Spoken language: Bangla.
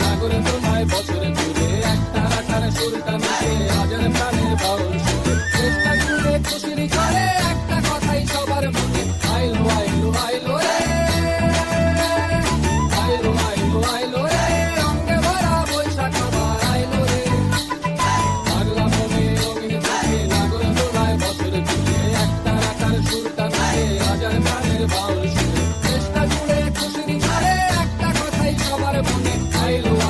নাগরে তোমায় বছরে দূরে একটা রাখার সুরটা মিশে হাজার প্রাণে বাউল সুরে চেষ্টা করে খুশির করে একটা কথাই সবার মনে আইলো আইলো আইলো রে আইলো আইলো আইলো রে রঙে ভরা বৈশাখ আমার আইলো রে পাগলা মনে অগ্নি চোখে নাগরে তোমায় বছরে দূরে একটা রাখার সুরটা মিশে হাজার প্রাণের বাউল Hallelujah.